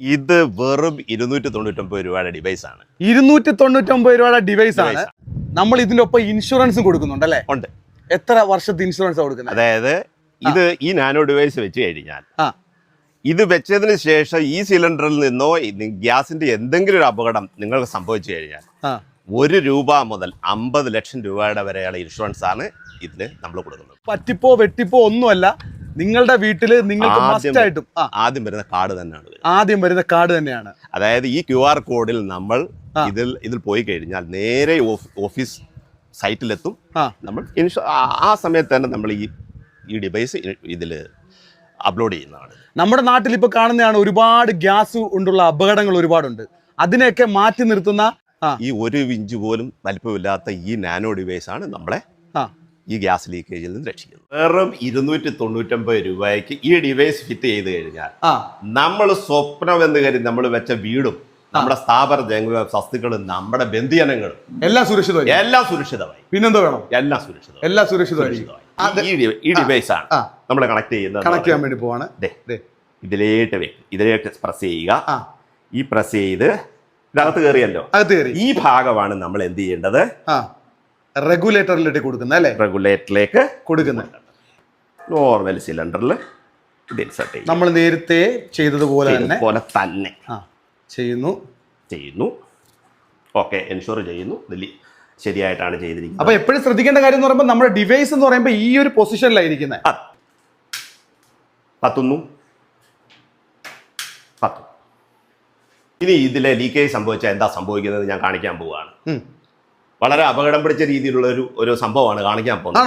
ഇത് വെറും ഇരുന്നൂറ്റി തൊണ്ണൂറ്റൊമ്പത് രൂപയുടെ ഡിവൈസ് ആണ്. ഇരുന്നൂറ്റി തൊണ്ണൂറ്റൊമ്പത് രൂപയുടെ ഡിവൈസ് ആണ്. നമ്മൾ ഇതിന്റെ ഒപ്പം ഇൻഷുറൻസും കൊടുക്കുന്നുണ്ട് അല്ലേ? ഉണ്ട്. എത്ര വർഷത്തെ ഇൻഷുറൻസ് കൊടുക്കുന്നത്? അതായത് ഇത് ഈ നാനോ ഡിവൈസ് വെച്ച് കഴിഞ്ഞാൽ ഇത് വെച്ചതിന് ശേഷം ഈ സിലിണ്ടറിൽ നിന്നോ ഗ്യാസിന്റെ എന്തെങ്കിലും ഒരു അപകടം നിങ്ങൾക്ക് സംഭവിച്ചു കഴിഞ്ഞാൽ ഒരു രൂപ മുതൽ അമ്പത് ലക്ഷം രൂപയുടെ വരെയുള്ള ഇൻഷുറൻസ് ആണ് ഇതിന് നമ്മൾ കൊടുക്കുന്നത്. പറ്റിപ്പോ വെട്ടിപ്പോ ഒന്നുമല്ല. നിങ്ങളുടെ വീട്ടിൽ നിങ്ങൾക്ക് ആദ്യം- മസ്റ്റ് ആയിട്ടും ആദ്യം വരുന്ന കാർഡ് തന്നെയാണ് ആദ്യം വരുന്ന കാർഡ് തന്നെയാണ്. അതായത് ഈ ക്യു ആർ കോഡിൽ നമ്മൾ. ഇതിൽ ഇതിൽ പോയി കഴിഞ്ഞാൽ നേരെ ഓഫീസ് സൈറ്റിലെത്തും. നമ്മൾ ആ- സമയത്ത് തന്നെ നമ്മൾ ഈ ഈ ഡിവൈസ് ഇതിൽ അപ്ലോഡ് ചെയ്യുന്നതാണ്. നമ്മുടെ നാട്ടിൽ ഇപ്പൊ കാണുന്നതാണ് ഒരുപാട് ഗ്യാസ് കൊണ്ടുള്ള അപകടങ്ങൾ ഒരുപാടുണ്ട്. അതിനെയൊക്കെ മാറ്റി നിർത്തുന്ന ഈ ഒരു ഇഞ്ച് പോലും വലിപ്പമില്ലാത്ത ഈ നാനോ ഡിവൈസ് ആണ് നമ്മളെ ഈ ഗ്യാസ് ലീക്കേജിൽ നിന്ന് രക്ഷിക്കുന്നു. വെറും ഇരുന്നൂറ്റി തൊണ്ണൂറ്റൊമ്പത് രൂപയ്ക്ക് ഈ ഡിവൈസ് ഫിറ്റ് ചെയ്ത് കഴിഞ്ഞാൽ നമ്മൾ സ്വപ്നം എന്ന് കരുതി നമ്മൾ വെച്ച വീടും നമ്മുടെ സ്ഥാപന ജംഗ വസ്തുക്കളും നമ്മുടെ ബന്ധുജനങ്ങളും എല്ലാം സുരക്ഷിതമായി. എല്ലാം സുരക്ഷിതമായി. പിന്നെന്താ വേണം? എല്ലാം സുരക്ഷിതം എല്ലാം സുരക്ഷിതമായി. ഈ ഡിവൈസ് ആണ് നമ്മൾ കണക്ട് ചെയ്യുന്നത് കണക്ട് ചെയ്യാൻ വേണ്ടി പോവാണ്. ഇതിലേട്ട് ഇതിലേക്ക് പ്രസ് ചെയ്യുക. ഈ പ്രസ് ചെയ്ത് ഇതിനകത്ത് കയറിയല്ലോ. അകത്ത് കയറി. ഈ ഭാഗമാണ് നമ്മൾ എന്ത് ചെയ്യേണ്ടത്? ആ. റെഗുലേറ്ററിലിട്ട് കൊടുക്കുന്ന അല്ലേ? റെഗുലേറ്ററിലേക്ക് കൊടുക്കുന്നത് നോർമൽ സിലിണ്ടറിൽ ഇൻസർട്ട് നമ്മൾ നേരത്തെ ചെയ്തതുപോലെ തന്നെ പോലെ തന്നെ. ചെയ്യുന്നു. ചെയ്യുന്നു. ഓക്കെ എൻഷുർ ചെയ്യുന്നു. ഇതിൽ ശരിയായിട്ടാണ് ചെയ്തിരിക്കുന്നത്. അപ്പൊ എപ്പോഴും ശ്രദ്ധിക്കേണ്ട കാര്യം എന്ന് പറയുമ്പോൾ നമ്മുടെ ഡിവൈസ് എന്ന് പറയുമ്പോൾ ഈ ഒരു പൊസിഷനിലായിരിക്കുന്നത് പത്തുന്നു. പത്തു. ഇനി ഇതിലെ ലീക്കേജ് സംഭവിച്ചാൽ എന്താ സംഭവിക്കുന്നത് ഞാൻ കാണിക്കാൻ പോവുകയാണ് വളരെ അപകടം പിടിച്ച രീതിയിലുള്ള ഒരു ഒരു സംഭവമാണ് കാണിക്കാൻ പോകുന്നത്.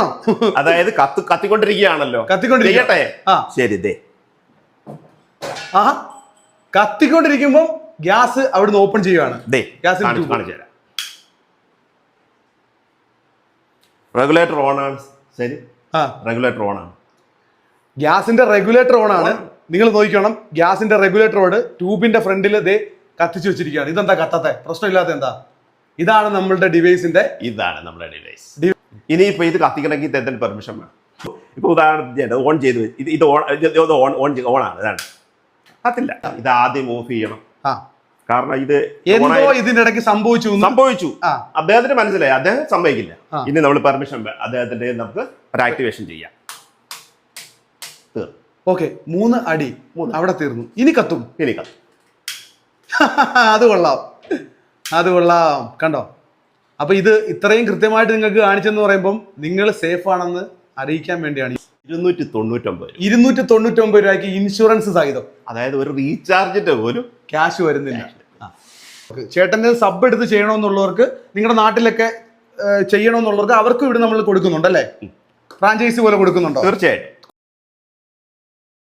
അതായത് കത്ത് കത്തിക്കൊണ്ടിരിക്കുകയാണല്ലോ. കത്തിക്കൊണ്ടിരിക്കട്ടെ. ശരി ദേ. ആ കത്തിക്കൊണ്ടിരിക്കുമ്പോൾ ഗ്യാസ് അവിടുന്ന് ഓപ്പൺ ചെയ്യുകയാണ്. കാണിച്ചു തരാം. റെഗുലേറ്റർ ഓൺ ആണ്. ശരി. ആ. റെഗുലേറ്റർ ഓൺ ആണ്. ഗ്യാസിന്റെ റെഗുലേറ്റർ ഓൺ ആണ്. നിങ്ങൾ നോക്കിക്കണം. ഗ്യാസിന്റെ റെഗുലേറ്ററോട് ട്യൂബിന്റെ ഫ്രണ്ടിൽ ദേ കത്തിച്ചു വെച്ചിരിക്കുകയാണ്. ഇതെന്താ കത്തത്തെ? പ്രശ്നമില്ലാത്ത എന്താ? ഇതാണ് നമ്മളുടെ ഡിവൈസിന്റെ ഇതാണ് നമ്മുടെ ഡിവൈസ് ഇനി ഇനിയിപ്പോ ഇത് കത്തിക്കണമെങ്കിൽ തെറ്റൻ പെർമിഷൻ വേണം. ഇപ്പൊ ഉദാഹരണത്തിന് ഓൺ ചെയ്ത് ഇത് ഇത് ഓൺ ഇത് ഓൺ ഓൺ ഓൺ ആണ് ഇതാണ്. കത്തില്ല. ഇത് ആദ്യം ഓഫ് ചെയ്യണം. ആ. കാരണം ഇത് ഇടയ്ക്ക് സംഭവിച്ചു. സംഭവിച്ചു. അദ്ദേഹത്തിന് മനസ്സിലായി. അദ്ദേഹം സംഭവിക്കില്ല ഇനി നമ്മൾ പെർമിഷൻ അദ്ദേഹത്തിന്റെ നമുക്ക് ഒരു ആക്ടിവേഷൻ ചെയ്യാം. ഓക്കെ മൂന്ന് അടി. അവിടെ തീർന്നു. ഇനി കത്തും. ഇനി കത്തും. അത് കൊള്ളാം. അത് കൊള്ളാം. കണ്ടോ? അപ്പൊ ഇത് ഇത്രയും കൃത്യമായിട്ട് നിങ്ങൾക്ക് കാണിച്ചെന്ന് പറയുമ്പം നിങ്ങൾ സേഫ് ആണെന്ന് അറിയിക്കാൻ വേണ്ടിയാണ് ഇരുന്നൂറ്റി തൊണ്ണൂറ്റൊമ്പത് ഇരുന്നൂറ്റി തൊണ്ണൂറ്റൊമ്പത് രൂപയ്ക്ക് ഇൻഷുറൻസ് സഹിതം. അതായത് ഒരു റീചാർജിന്റെ പോലും ക്യാഷ് വരുന്നില്ല. ചേട്ടന്റെ സബ് എടുത്ത് ചെയ്യണമെന്നുള്ളവർക്ക് നിങ്ങളുടെ നാട്ടിലൊക്കെ ചെയ്യണമെന്നുള്ളവർക്ക് അവർക്കും ഇവിടെ നമ്മൾ കൊടുക്കുന്നുണ്ട് അല്ലേ? ഫ്രാഞ്ചൈസി പോലെ കൊടുക്കുന്നുണ്ടോ? തീർച്ചയായിട്ടും.